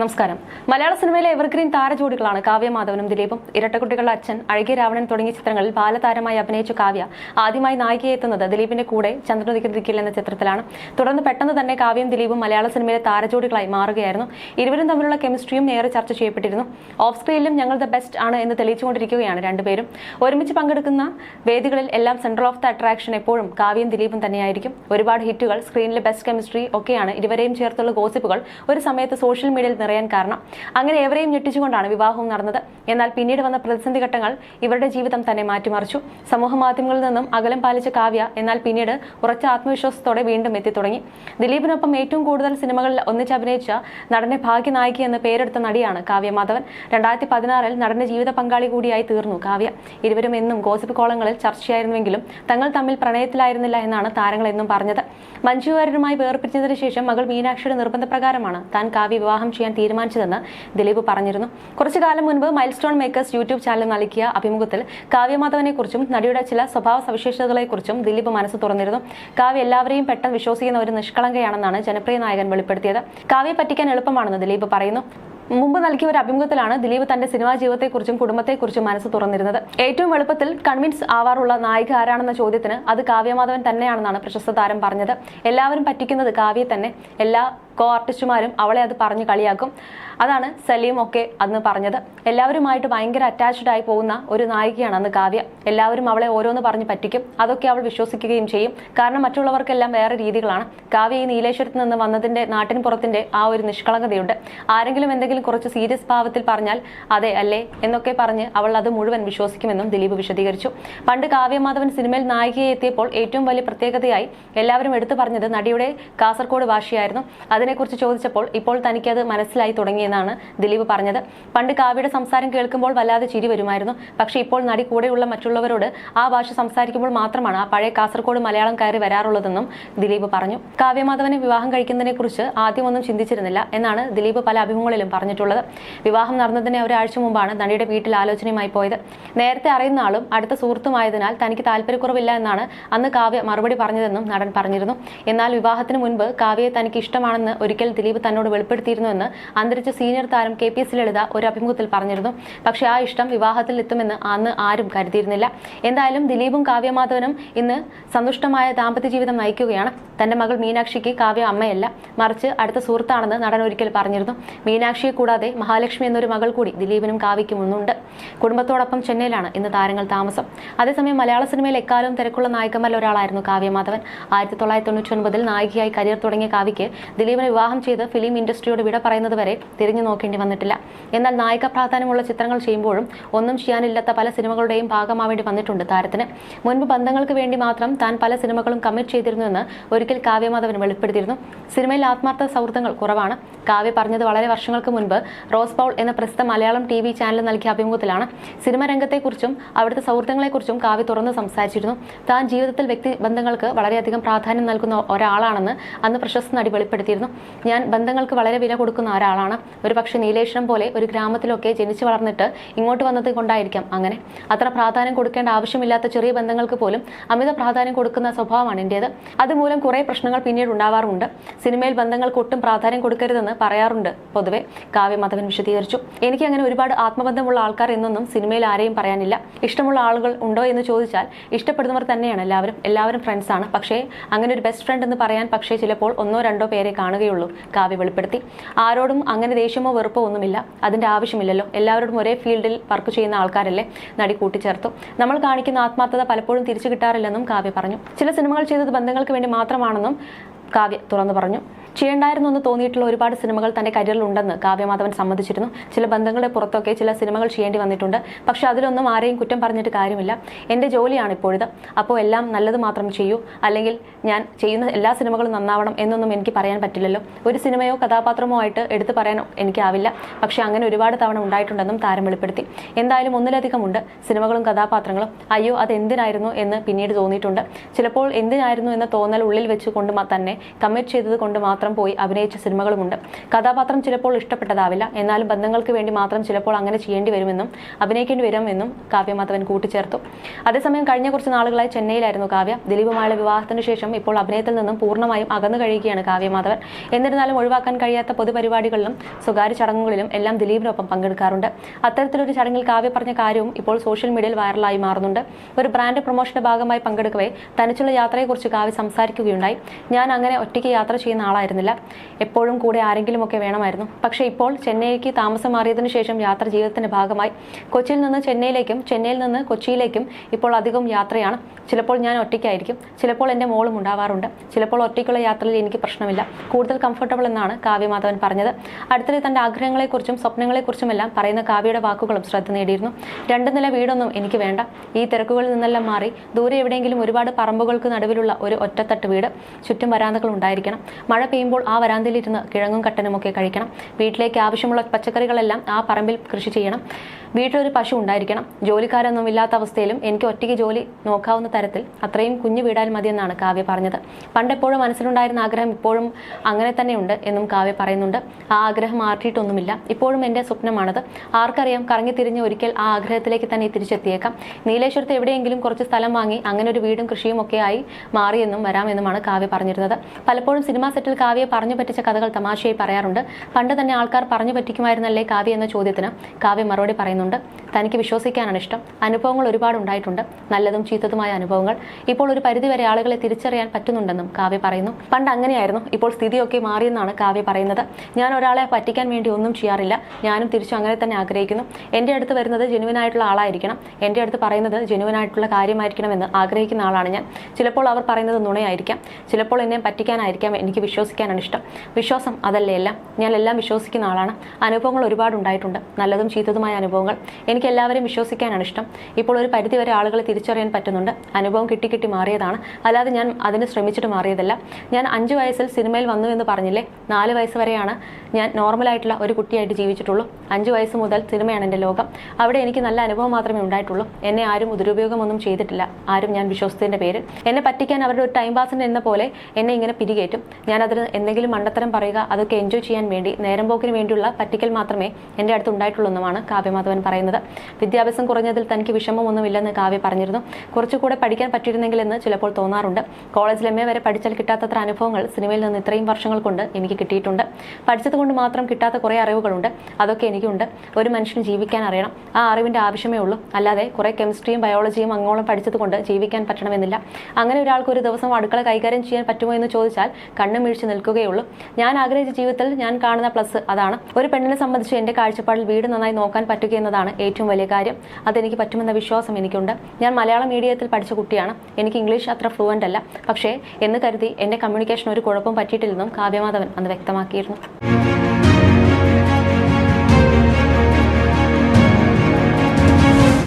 നമസ്കാരം. മലയാള സിനിമയിലെ എവർഗ്രീൻ താരജോഡികളാണ് കാവ്യ മാധവനും ദിലീപും. ഇരട്ടക്കുട്ടികളുടെ അച്ഛൻ അഴകി രാവണൻ തുടങ്ങിയ ചിത്രങ്ങളിൽ ബാലതാരമായി അഭിനയിച്ച കാവ്യ. ആദ്യമായി നായികയെ എത്തുന്നത് ദിലീപിന്റെ കൂടെ ചന്ദ്രനുദിക്കിൽ എന്ന ചിത്രത്തിലാണ്. തുടർന്ന് പെട്ടെന്ന് തന്നെ കാവ്യയും ദിലീപും മലയാള സിനിമയിലെ താരജോഡികളായി മാറുകയായിരുന്നു. ഇരുവരും തമ്മിലുള്ള കെമിസ്ട്രിയും ഏറെ ചർച്ച ചെയ്യപ്പെട്ടിരുന്നു. ഓഫ് സ്ക്രീനിലും ഞങ്ങൾ ദ ബെസ്റ്റ് ആണ് എന്ന് തെളിയിച്ചുകൊണ്ടിരിക്കുകയാണ് രണ്ടുപേരും. ഒരുമിച്ച് പങ്കെടുക്കുന്ന വേദികളിൽ എല്ലാം സെന്റർ ഓഫ് ദ അട്രാക്ഷൻ എപ്പോഴും കാവ്യയും ദിലീപും തന്നെയായിരിക്കും. ഒരുപാട് ഹിറ്റുകൾ സ്ക്രീനിലെ ബെസ്റ്റ് കെമിസ്ട്രി ഒക്കെയാണ് ഇരുവരെയും ചേർത്തുള്ള ഗോസിപ്പുകൾ. ഒരു സമയത്ത് സോഷ്യൽ മീഡിയയിൽ നിറയാൻ കാരണം. അങ്ങനെ എവരെയും ഞെട്ടിച്ചുകൊണ്ടാണ് വിവാഹവും നടന്നത്. എന്നാൽ പിന്നീട് വന്ന പ്രതിസന്ധി ഘട്ടങ്ങൾ ഇവരുടെ ജീവിതം തന്നെ മാറ്റിമറിച്ചു. സമൂഹ മാധ്യമങ്ങളിൽ നിന്നും അകലം പാലിച്ച കാവ്യ എന്നാൽ പിന്നീട് ഉറച്ച ആത്മവിശ്വാസത്തോടെ വീണ്ടും എത്തിത്തുടങ്ങി ദിലീപിനൊപ്പം ഏറ്റവും കൂടുതൽ സിനിമകളിൽ ഒന്നിച്ച് അഭിനയിച്ച നടനെ ഭാഗ്യനായിക എന്ന് പേരെടുത്ത നടിയാണ് കാവ്യ മാധവൻ. രണ്ടായിരത്തി പതിനാറിൽ നടന്റെ ജീവിത പങ്കാളി കൂടിയായി തീർന്നു കാവ്യ. ഇരുവരും എന്നും ഗോസിപ്പ് കോളങ്ങളിൽ ചർച്ചയായിരുന്നുവെങ്കിലും തങ്ങൾ തമ്മിൽ പ്രണയത്തിലായിരുന്നില്ല എന്നാണ് താരങ്ങൾ എന്നും പറഞ്ഞത്. മഞ്ജു വാര്യരുമായി ശേഷം മകൾ മീനാക്ഷിയുടെ നിർബന്ധപ്രകാരമാണ് താൻ കാവ്യ വിവാഹം ചെയ്യാൻ തീരുമാനിച്ചതെന്ന് ദിലീപ് പറഞ്ഞിരുന്നു. കുറച്ചു കാലം മുൻപ് mile stone makers YouTube channel നൽകിയ അഭിമുഖത്തിൽ കാവ്യമാധവനെക്കുറിച്ചും നടിയുടെ ചില സ്വഭാവ സവിശേഷതകളെക്കുറിച്ചും ദിലീപ് മനസ്സ് തുറന്നിരുന്നു. കാവ്യ എല്ലാവരെയും പെട്ടെന്ന് വിശ്വസിക്കുന്ന ഒരു നിഷ്കളങ്കയാണെന്നാണ് ജനപ്രിയ നായകൻ വെളിപ്പെടുത്തിയത്. കാവ്യ പറ്റിക്കാൻ എളുപ്പമാണെന്ന് ദിലീപ് പറയുന്നു. മുമ്പ് നൽകിയ ഒരു അഭിമുഖത്തിലാണ് ദിലീപ് തന്റെ സിനിമാ ജീവിതത്തെക്കുറിച്ചും കുടുംബത്തെക്കുറിച്ചും മനസ്സ് തുറന്നിരുന്നത്. ഏറ്റവും എളുപ്പത്തിൽ കൺവിൻസ് ആവാറുള്ള നായിക ആരാണെന്ന ചോദ്യത്തിന് അത് കാവ്യമാധവൻ തന്നെയാണെന്നാണ് പ്രശസ്ത താരം പറഞ്ഞത്. എല്ലാവരും പറ്റിക്കുന്നത് കാവ്യെ തന്നെ. എല്ലാ കോ ആർട്ടിസ്റ്റുമാരും അവളെ അത് പറഞ്ഞ് കളിയാക്കും. അതാണ് സലീം ഒക്കെ അന്ന് പറഞ്ഞത്. എല്ലാവരുമായിട്ട് ഭയങ്കര അറ്റാച്ച്ഡ് ആയി പോകുന്ന ഒരു നായികയാണ് അന്ന് കാവ്യ. എല്ലാവരും അവളെ ഓരോന്ന് പറഞ്ഞ് പറ്റിക്കും. അതൊക്കെ അവൾ വിശ്വസിക്കുകയും ചെയ്യും. കാരണം മറ്റുള്ളവർക്കെല്ലാം വേറെ രീതികളാണ്. കാവ്യ ഈ നീലേശ്വരത്ത് നിന്ന് വന്നതിന്റെ നാട്ടിൻ പുറത്തിന്റെ ആ ഒരു നിഷ്കളങ്കതയുണ്ട്. ആരെങ്കിലും എന്തെങ്കിലും കുറച്ച് സീരിയസ് ഭാവത്തിൽ പറഞ്ഞാൽ അതെ അല്ലേ എന്നൊക്കെ പറഞ്ഞ് അവൾ അത് മുഴുവൻ വിശ്വസിക്കുമെന്നും ദിലീപ് വിശദീകരിച്ചു. പണ്ട് കാവ്യമാധവൻ സിനിമയിൽ നായികയെ എത്തിയപ്പോൾ ഏറ്റവും വലിയ പ്രത്യേകതയായി എല്ലാവരും എടുത്തു പറഞ്ഞത് നടിയുടെ കാസർഗോഡ് ഭാഷയായിരുന്നു അതിനെക്കുറിച്ച് ചോദിച്ചപ്പോൾ ഇപ്പോൾ തനിക്കത് മനസ്സിലായി തുടങ്ങിയെന്നാണ് ദിലീപ് പറഞ്ഞത്. പണ്ട് കാവ്യയുടെ സംസാരം കേൾക്കുമ്പോൾ വല്ലാതെ ചിരി വരുമായിരുന്നു. പക്ഷേ ഇപ്പോൾ നടി കൂടെയുള്ള മറ്റുള്ളവരോട് ആ ഭാഷ സംസാരിക്കുമ്പോൾ മാത്രമാണ് ആ പഴയ കാസർഗോഡ് മലയാളം കയറി വരാറുള്ളതെന്നും ദിലീപ് പറഞ്ഞു. കാവ്യമാധവനെ വിവാഹം കഴിക്കുന്നതിനെക്കുറിച്ച് ആദ്യമൊന്നും ചിന്തിച്ചിരുന്നില്ല എന്നാണ് ദിലീപ് പല അഭിമുഖങ്ങളിലും പറഞ്ഞിട്ടുള്ളത്. വിവാഹം നടന്നതിന് ഒരാഴ്ച മുമ്പാണ് നടിയുടെ വീട്ടിൽ ആലോചനയുമായി പോയത്. നേരത്തെ അറിയുന്ന ആളും അടുത്ത സുഹൃത്തുമായതിനാൽ തനിക്ക് താല്പര്യക്കുറവില്ല എന്നാണ് അന്ന് കാവ്യ മറുപടി പറഞ്ഞതെന്നും നടൻ പറഞ്ഞിരുന്നു. എന്നാൽ വിവാഹത്തിന് മുൻപ് കാവ്യയെ തനിക്ക് ഇഷ്ടമാണെന്ന് ഒരിക്കൽ ദിലീപ് തന്നോട് വെളിപ്പെടുത്തിയിരുന്നുവെന്ന് അന്തരിച്ച സീനിയർ താരം കെ പി എസ് ലളിത ഒരു അഭിമുഖത്തിൽ പറഞ്ഞിരുന്നു. പക്ഷേ ആ ഇഷ്ടം വിവാഹത്തിൽ എത്തുമെന്ന് അന്ന് ആരും കരുതിയിരുന്നില്ല. എന്തായാലും ദിലീപും കാവ്യമാധവനും ഇന്ന് സന്തുഷ്ടമായ ദാമ്പത്യ ജീവിതം നയിക്കുകയാണ്. തന്റെ മകൾ മീനാക്ഷിക്ക് കാവ്യ അമ്മയല്ല. മറിച്ച് അടുത്ത സുഹൃത്താണെന്ന് നടൻ ഒരിക്കൽ പറഞ്ഞിരുന്നു. മീനാക്ഷിയെ കൂടാതെ മഹാലക്ഷ്മി എന്നൊരു മകൾ കൂടി ദിലീപിനും കാവ്യയ്ക്കും ഒന്നുണ്ട്. കുടുംബത്തോടൊപ്പം ചെന്നൈയിലാണ് ഇന്ന് താരങ്ങൾ താമസം. അതേസമയം മലയാള സിനിമയിൽ എക്കാലവും തിരക്കുള്ള നായകന്മാരിൽ ഒരാളായിരുന്നു കാവ്യമാധവൻ. ആയിരത്തി തൊള്ളായിരത്തി തൊണ്ണൂറ്റി ഒൻപതിൽ നായികയായി കരിയർ തുടങ്ങിയ കാവ്യയ്ക്ക് ദിലീപിനെ വിവാഹം ചെയ്ത് ഫിലിം ഇൻഡസ്ട്രിയോട് വിട പറയുന്നത് വരെ തിരിഞ്ഞു നോക്കേണ്ടി വന്നിട്ടില്ല. എന്നാൽ നായിക പ്രാധാന്യമുള്ള ചിത്രങ്ങൾ ചെയ്യുമ്പോഴും ഒന്നും ചെയ്യാനില്ലാത്ത പല സിനിമകളുടെയും ഭാഗമാവേണ്ടി വന്നിട്ടുണ്ട് താരത്തിന്. മുൻപ് ബന്ധങ്ങൾക്ക് വേണ്ടി മാത്രം താൻ പല സിനിമകളും കമ്മിറ്റ് ചെയ്തിരുന്നുവെന്ന് ഒരിക്കൽ കാവ്യമാധവൻ വെളിപ്പെടുത്തിയിരുന്നു. സിനിമയിൽ ആത്മാർത്ഥ സൗഹൃദങ്ങൾ കുറവാണ്. കാവ്യ പറഞ്ഞത് വളരെ വർഷങ്ങൾക്ക് മുൻപ് റോസ് പൗൾ എന്ന പ്രസിദ്ധ മലയാളം ടി വി ചാനൽ നൽകിയ അഭിമുഖത്തിലാണ്. സിനിമ രംഗത്തെക്കുറിച്ചും അവിടുത്തെ സൗഹൃദങ്ങളെക്കുറിച്ചും കാവ്യ തുറന്ന് സംസാരിച്ചിരുന്നു. താൻ ജീവിതത്തിൽ വ്യക്തി ബന്ധങ്ങൾക്ക് വളരെയധികം പ്രാധാന്യം നൽകുന്ന ഒരാളാണെന്ന് അന്ന് പ്രശസ്ത നടി വെളിപ്പെടുത്തിയിരുന്നു. ഞാൻ ബന്ധങ്ങൾക്ക് വളരെ വില കൊടുക്കുന്ന ഒരാളാണ്. ഒരു പക്ഷേ നീലേശ്വരം പോലെ ഒരു ഗ്രാമത്തിലൊക്കെ ജനിച്ചു വളർന്നിട്ട് ഇങ്ങോട്ട് വന്നത് കൊണ്ടായിരിക്കാം അങ്ങനെ. അത്ര പ്രാധാന്യം കൊടുക്കേണ്ട ആവശ്യമില്ലാത്ത ചെറിയ ബന്ധങ്ങൾക്ക് പോലും അമിത പ്രാധാന്യം കൊടുക്കുന്ന സ്വഭാവമാണ് എന്റേത് അതുമൂലം കുറേ പ്രശ്നങ്ങൾ പിന്നീട് ഉണ്ടാവാറുണ്ട്. സിനിമയിൽ ബന്ധങ്ങൾക്ക് ഒട്ടും പ്രാധാന്യം കൊടുക്കരുതെന്ന് പറയാറുണ്ട് പൊതുവെ. കാവ്യ മാധവൻ വിശദീകരിച്ചു. എനിക്ക് അങ്ങനെ ഒരുപാട് ആത്മബന്ധമുള്ള ആൾക്കാർ എന്നൊന്നും സിനിമയിൽ ആരെയും പറയാനില്ല. ഇഷ്ടമുള്ള ആളുകൾ ഉണ്ടോ എന്ന് ചോദിച്ചാൽ ഇഷ്ടപ്പെടുന്നവർ തന്നെയാണ് എല്ലാവരും. എല്ലാവരും ഫ്രണ്ട്സാണ് പക്ഷേ അങ്ങനെ ഒരു ബെസ്റ്റ് ഫ്രണ്ട് എന്ന് പറയാൻ പക്ഷേ ചിലപ്പോൾ ഒന്നോ രണ്ടോ പേരെ കാണുകയുള്ളൂ. കാവ്യ വെളിപ്പെടുത്തി. ആരോടും അങ്ങനെ ദേഷ്യമോ വെറുപ്പോ ഒന്നുമില്ല. അതിന്റെ ആവശ്യമില്ലല്ലോ. എല്ലാവരോടും ഒരേ ഫീൽഡിൽ വർക്ക് ചെയ്യുന്ന ആൾക്കാരല്ലേ? നടി കൂട്ടിച്ചേർത്തു. നമ്മൾ കാണിക്കുന്ന ആത്മാർത്ഥത പലപ്പോഴും തിരിച്ചു കിട്ടാറില്ലെന്നും കാവ്യ പറഞ്ഞു. ചില സിനിമകൾ ചെയ്തത് ബന്ധങ്ങൾക്ക് വേണ്ടി മാത്രമാണെന്നും കാവ്യ തുറന്നു പറഞ്ഞു. ചെയ്യണ്ടായിരുന്നു എന്ന് തോന്നിയിട്ടുള്ള ഒരുപാട് സിനിമകൾ തന്റെ കരിയറിൽ ഉണ്ടെന്ന് കാവ്യമാധവൻ സമ്മതിച്ചിരുന്നു. ചില ബന്ധങ്ങളെ പുറത്തൊക്കെ ചില സിനിമകൾ ചെയ്യേണ്ടി വന്നിട്ടുണ്ട്. പക്ഷെ അതിലൊന്നും ആരെയും കുറ്റം പറഞ്ഞിട്ട് കാര്യമില്ല. എന്റെ ജോലിയാണ് ഇപ്പോഴത്. അപ്പോൾ എല്ലാം നല്ലത് മാത്രം ചെയ്യൂ. അല്ലെങ്കിൽ ഞാൻ ചെയ്യുന്ന എല്ലാ സിനിമകളും നന്നാവണം എന്നൊന്നും എനിക്ക് പറയാൻ പറ്റില്ലല്ലോ. ഒരു സിനിമയോ കഥാപാത്രമോ ആയിട്ട് എടുത്തു പറയാൻ എനിക്കാവില്ല. പക്ഷെ അങ്ങനെ ഒരുപാട് തവണ ഉണ്ടായിട്ടുണ്ടെന്നും താരം വെളിപ്പെടുത്തി. എന്തായാലും ഒന്നിലധികം ഉണ്ട് സിനിമകളും കഥാപാത്രങ്ങളും. അയ്യോ അത് എന്തിനായിരുന്നു എന്ന് പിന്നീട് തോന്നിയിട്ടുണ്ട്. ചിലപ്പോൾ എന്തിനായിരുന്നു എന്ന തോന്നൽ ഉള്ളിൽ വെച്ചുകൊണ്ട് തന്നെ കമ്മിറ്റ് ചെയ്തത് കൊണ്ട് മാത്രം മാത്രം പോയി അഭിനയിച്ച സിനിമകളുമുണ്ട്. കഥാപാത്രം ചിലപ്പോൾ ഇഷ്ടപ്പെട്ടതാവില്ല. എന്നാലും ബന്ധങ്ങൾക്ക് വേണ്ടി മാത്രം ചിലപ്പോൾ അങ്ങനെ ചെയ്യേണ്ടി വരുമെന്നും അഭിനയിക്കേണ്ടി വരുമെന്നും കാവ്യമാധവൻ കൂട്ടിച്ചേർത്തു. അതേസമയം കഴിഞ്ഞ കുറച്ച് നാളുകളായി ചെന്നൈയിലായിരുന്നു കാവ്യ. ദിലീപുമായുള്ള വിവാഹത്തിന് ശേഷം ഇപ്പോൾ അഭിനയത്തിൽ നിന്നും പൂർണമായും അകന്നു കഴിയുകയാണ് കാവ്യമാധവൻ. എന്നിരുന്നാലും ഒഴിവാക്കാൻ കഴിയാത്ത പൊതുപരിപാടികളിലും സ്വകാര്യ ചടങ്ങുകളിലും എല്ലാം ദിലീപിനൊപ്പം പങ്കെടുക്കാറുണ്ട്. അത്തരത്തിലൊരു ചടങ്ങിൽ കാവ്യ പറഞ്ഞ കാര്യവും ഇപ്പോൾ സോഷ്യൽ മീഡിയയിൽ വൈറലായി മാറുന്നുണ്ട്. ഒരു ബ്രാൻഡ് പ്രൊമോഷന്റെ ഭാഗമായി പങ്കെടുക്കവേ തനിച്ചുള്ള യാത്രയെക്കുറിച്ച് കാവ്യ സംസാരിക്കുകയുണ്ടായി. ഞാൻ അങ്ങനെ ഒറ്റയ്ക്ക് യാത്ര ചെയ്യുന്ന ആളായിരുന്നില്ല എപ്പോഴും കൂടെ ആരെങ്കിലുമൊക്കെ വേണമായിരുന്നു. പക്ഷേ ഇപ്പോൾ ചെന്നൈക്ക് താമസം മാറിയതിനു ശേഷം യാത്ര ജീവിതത്തിന്റെ ഭാഗമായി. കൊച്ചിയിൽ നിന്ന് ചെന്നൈയിലേക്കും ചെന്നൈയിൽ നിന്ന് കൊച്ചിയിലേക്കും ഇപ്പോൾ അധികം യാത്രയാണ്. ചിലപ്പോൾ ഞാൻ ഒറ്റയ്ക്കായിരിക്കും. ചിലപ്പോൾ എന്റെ മോളും ഉണ്ടാവാറുണ്ട്. ചിലപ്പോൾ ഒറ്റയ്ക്കുള്ള യാത്രയിൽ എനിക്ക് പ്രശ്നമില്ല. കൂടുതൽ കംഫർട്ടബിൾ എന്നാണ് കാവ്യമാധവൻ പറഞ്ഞത്. അടുത്തിടെ തന്റെ ആഗ്രഹങ്ങളെക്കുറിച്ചും സ്വപ്നങ്ങളെക്കുറിച്ചുമെല്ലാം പറയുന്ന കാവ്യയുടെ വാക്കുകളും ശ്രദ്ധ നേടിയിരുന്നു. രണ്ട് നില വീടൊന്നും എനിക്ക് വേണ്ട. ഈ തിരക്കുകളിൽ നിന്നെല്ലാം മാറി ദൂരെ എവിടെയെങ്കിലും ഒരുപാട് പറമ്പുകൾക്ക് നടുവിലുള്ള ഒരു ഒറ്റത്തട്ട് വീട്. ചുറ്റും വരാന്തകൾ ഉണ്ടായിരിക്കണം. മഴ പെയ്യുമ്പോൾ ആ വരാന്തയിലിരുന്ന് കിഴങ്ങും കട്ടനുമൊക്കെ കഴിക്കണം. വീട്ടിലേക്ക് ആവശ്യമുള്ള പച്ചക്കറികളെല്ലാം ആ പറമ്പിൽ കൃഷി ചെയ്യണം. വീട്ടിലൊരു പശു ഉണ്ടായിരിക്കണം. ജോലിക്കാരൊന്നും ഇല്ലാത്ത അവസ്ഥയിലും എനിക്ക് ഒറ്റയ്ക്ക് ജോലി നോക്കാവുന്ന തരത്തിൽ അത്രയും കുഞ്ഞു വീടാൽ മതിയെന്നാണ് കാവ്യ പറഞ്ഞത്. പണ്ടെപ്പോഴും മനസ്സിലുണ്ടായിരുന്ന ആഗ്രഹം ഇപ്പോഴും അങ്ങനെ തന്നെയുണ്ട് എന്നും കാവ്യ പറയുന്നുണ്ട്. ആ ആഗ്രഹം മാറ്റിയിട്ടൊന്നുമില്ല ഇപ്പോഴും എന്റെ സ്വപ്നമാണത്. ആർക്കറിയാം കറങ്ങി തിരിഞ്ഞ് ഒരിക്കൽ ആ ആഗ്രഹത്തിലേക്ക് തന്നെ തിരിച്ചെത്തിയേക്കാം. നീലേശ്വരത്ത് എവിടെയെങ്കിലും കുറച്ച് സ്ഥലം വാങ്ങി അങ്ങനെ ഒരു വീടും കൃഷിയും ഒക്കെ ആയി മാറിയെന്നും വരാമെന്നുമാണ് കാവ്യ പറഞ്ഞിരുന്നത്. പലപ്പോഴും സിനിമാ സെറ്റിൽ കാവ്യയെ പറഞ്ഞു പറ്റിച്ച കഥകൾ തമാശയായി പറയാറുണ്ട്. പണ്ട് തന്നെ ആൾക്കാർ പറഞ്ഞു പറ്റിക്കുമായിരുന്നല്ലേ കാവ്യ എന്ന ചോദ്യത്തിന്. കാവ്യ മറുപടി പറയുന്നുണ്ട്. തനിക്ക് വിശ്വസിക്കാനാണ് ഇഷ്ടം. അനുഭവങ്ങൾ ഒരുപാട് ഉണ്ടായിട്ടുണ്ട്. നല്ലതും ചീത്തതുമായ അനുഭവങ്ങൾ. ഇപ്പോൾ ഒരു പരിധിവരെ ആളുകളെ തിരിച്ചറിയാൻ പറ്റുന്നുണ്ടെന്നും കാവ്യ പറയുന്നു. പണ്ട് അങ്ങനെയായിരുന്നു. ഇപ്പോൾ സ്ഥിതിയൊക്കെ മാറിയെന്നാണ് കാവ്യ പറയുന്നത്. ഞാൻ ഒരാളെ പറ്റിക്കാൻ വേണ്ടി ഒന്നും ചെയ്യാറില്ല. ഞാനും തിരിച്ചു അങ്ങനെ തന്നെ ആഗ്രഹിക്കുന്നു. എന്റെ അടുത്ത് വരുന്നത് ജെനുവിനായിട്ടുള്ള ആളായിരിക്കണം. എന്റെ അടുത്ത് പറയുന്നത് ജെനുവിനായിട്ടുള്ള കാര്യമായിരിക്കണമെന്ന് ആഗ്രഹിക്കുന്ന ആളാണ് ഞാൻ. ചിലപ്പോൾ അവർ പറയുന്നത് നുണയായിരിക്കാം. ചിലപ്പോൾ എന്നെ പറ്റിക്കാനായിരിക്കാം. എനിക്ക് വിശ്വസിക്കാനാണ് ഇഷ്ടം. വിശ്വാസം അതല്ലേ എല്ലാം? ഞാൻ എല്ലാം വിശ്വസിക്കുന്ന ആളാണ്. അനുഭവങ്ങൾ ഒരുപാട് ഉണ്ടായിട്ടുണ്ട്. നല്ലതും ചീത്തതുമായ അനുഭവങ്ങൾ. എനിക്ക് എല്ലാവരെയും വിശ്വസിക്കാനാണ് ഇഷ്ടം. ഇപ്പോൾ ഒരു പരിധിവരെ ആളുകളെ തിരിച്ചറിയാൻ പറ്റുന്നുണ്ട്. അനുഭവം കിട്ടി കിട്ടി മാറിയതാണ്. അല്ലാതെ ഞാൻ അതിന് ശ്രമിച്ചിട്ട് മാറിയതല്ല. ഞാൻ അഞ്ച് വയസ്സിൽ സിനിമയിൽ വന്നു എന്ന് പറഞ്ഞില്ലേ? നാല് വയസ്സ് വരെയാണ് ഞാൻ നോർമലായിട്ടുള്ള ഒരു കുട്ടിയായിട്ട് ജീവിച്ചിട്ടുള്ളൂ. അഞ്ച് വയസ്സ് മുതൽ സിനിമയാണ് എന്റെ ലോകം. അവിടെ എനിക്ക് നല്ല അനുഭവം മാത്രമേ ഉണ്ടായിട്ടുള്ളൂ. എന്നെ ആരും ദുരുപയോഗമൊന്നും ചെയ്തിട്ടില്ല. ആരും ഞാൻ വിശ്വസിച്ചതിന്റെ പേരിൽ. എന്നെ പറ്റിക്കാൻ അവരുടെ ഒരു ടൈം പാസിന് എന്ന പോലെ എന്നെ ഇങ്ങനെ പിരികേറ്റും. ഞാൻ അതിന് എന്തെങ്കിലും മണ്ടത്തരം പറയുക അതൊക്കെ എൻജോയ് ചെയ്യാൻ വേണ്ടി നേരം പോക്കിന് വേണ്ടിയുള്ള പറ്റിക്കൽ മാത്രമേ എന്റെ അടുത്ത് ഉണ്ടായിട്ടുള്ളൂ എന്നുമാണ് കാവ്യമാധവൻ പറയുന്നത്. വിദ്യാഭ്യാസം കുറഞ്ഞതിൽ തനിക്ക് വിഷമമൊന്നുമില്ലെന്ന് കാവ്യ പറഞ്ഞിരുന്നു. കുറച്ചുകൂടെ പഠിക്കാൻ പറ്റിയിരുന്നെങ്കിൽ എന്ന് ചിലപ്പോൾ തോന്നാറുണ്ട്. കോളേജിൽ എം എ വരെ പഠിച്ചാൽ കിട്ടാത്തത്ര അനുഭവങ്ങൾ സിനിമയിൽ നിന്ന് ഇത്രയും വർഷങ്ങൾ കൊണ്ട് എനിക്ക് കിട്ടിയിട്ടുണ്ട്. പഠിച്ചത് കൊണ്ട് മാത്രം കിട്ടാത്ത കുറേ അറിവുകളുണ്ട്. അതൊക്കെ എനിക്കുണ്ട്. ഒരു മനുഷ്യന് ജീവിക്കാൻ അറിയണം. ആ അറിവിന്റെ ആവശ്യമേ ഉള്ളൂ. അല്ലാതെ കുറേ കെമിസ്ട്രിയും ബയോളജിയും അങ്ങോളം പഠിച്ചതുകൊണ്ട് ജീവിക്കാൻ പറ്റണമെന്നില്ല. അങ്ങനെ ഒരാൾക്ക് ഒരു ദിവസം അടുക്കള കൈകാര്യം ചെയ്യാൻ പറ്റുമോ എന്ന് ചോദിച്ചാൽ കണ്ണും വീഴ്ച നിൽക്കുകയുള്ളൂ. ഞാൻ ആഗ്രഹിച്ച ജീവിതത്തിൽ ഞാൻ കാണുന്ന പ്ലസ് അതാണ്. ഒരു പെണ്ണിനെ സംബന്ധിച്ച് എന്റെ കാഴ്ചപ്പാടിൽ വീട് നന്നായി നോക്കാൻ പറ്റുക എന്നതാണ് ഏറ്റവും വലിയ കാര്യം. അതെനിക്ക് പറ്റുമെന്ന വിശ്വാസം എനിക്കുണ്ട്. ഞാൻ മലയാളം മീഡിയത്തിൽ പഠിച്ച കുട്ടിയാണ്. എനിക്ക് ഇംഗ്ലീഷ് അത്ര ഫ്ലുവന്റ് അല്ല. പക്ഷേ എന്ന് കരുതി എന്റെ കമ്മ്യൂണിക്കേഷൻ ഒരു കുഴപ്പം പറ്റിയിട്ടില്ലെന്നും കാവ്യമാധവൻ അന്ന് വ്യക്തമാക്കിയിരുന്നു.